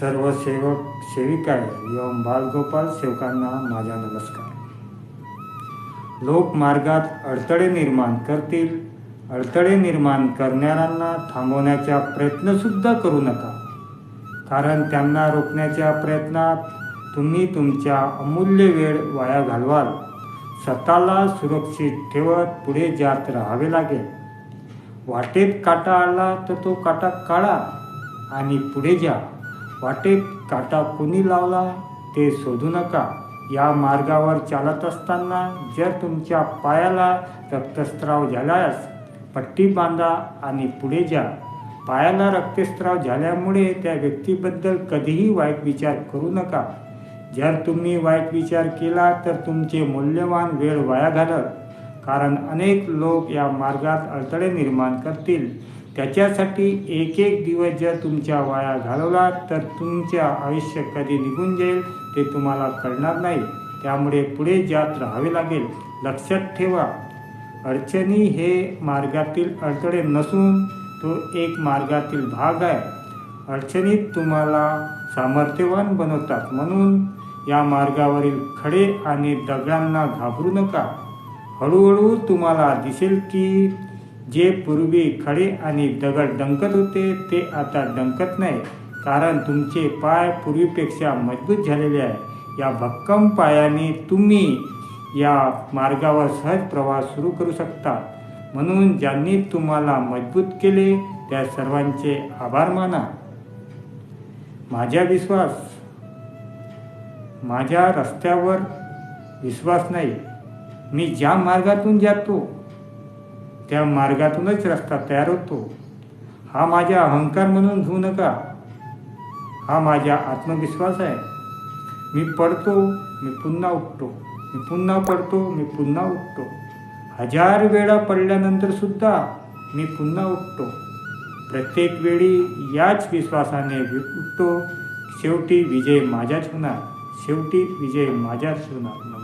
सर्व सेवक सेविका एवं बालगोपाल सेवकांना माझा नमस्कार. लोक मार्गात अडथळे निर्माण करतील. अडथळे निर्माण करणाऱ्यांना थांबवण्याचा प्रयत्नसुद्धा करू नका. कारण त्यांना रोखण्याच्या प्रयत्नात तुम्ही तुमच्या अमूल्य वेळ वाया घालवाल. स्वतःला सुरक्षित ठेवत पुढे जात राहावे लागेल. वाटेत काटा आला तर तो काटा काढा आणि पुढे जा. वाटेत काटा कुणी लावला ते शोधू नका. या मार्गावर चालत असताना जर तुमच्या पायाला रक्तस्राव झाल्यास पट्टी बांधा आणि पुढे जा. पायाला रक्तस्राव झाल्यामुळे त्या व्यक्तीबद्दल कधीही वाईट विचार करू नका. जर तुम्ही वाईट विचार केला तर तुमचे मूल्यवान वेळ वाया घालत कारण अनेक लोक या मार्गात अडथळे निर्माण करतील. त्याच्यासाठी एक एक दिवस जर तुमच्या वाया घालवला तर तुमच्या आयुष्य कधी निघून जाईल ते तुम्हाला कळणार नाही. त्यामुळे पुढे जात राहावे लागेल. लक्षात ठेवा अडचणी हे मार्गातील अडथळे नसून तो एक मार्गातील भाग आहे. अडचणीत तुम्हाला सामर्थ्यवान बनवतात म्हणून या मार्गावरील खडे आणि दगडांना घाबरू नका. हळूहळू तुम्हाला दिसेल की जे पूर्वी खडे आणि दगड डंकत होते ते आता डंकत नाही. कारण तुमचे पाय पूर्वीपेक्षा मजबूत झालेले आहे. या भक्कम पायाने तुम्ही या मार्गावर सहज प्रवास सुरू करू शकता. म्हणून ज्यांनी तुम्हाला मजबूत केले त्या सर्वांचे आभार माना. माझा विश्वास माझ्या रस्त्यावर विश्वास नाही. मी ज्या मार्गातून जातो त्या मार्गातूनच रस्ता तयार होतो. हा माझ्या अहंकार म्हणून घेऊ नका. हा माझा आत्मविश्वास आहे. मी पडतो मी पुन्हा उठतो मी पुन्हा पडतो मी पुन्हा उठतो हजार वेळा पडल्यानंतर सुद्धा मी पुन्हा उठतो प्रत्येक वेळी याच विश्वासाने उठतो शेवटी विजय माझ्याच होणार. शेवटी विजय माझ्याच होणार.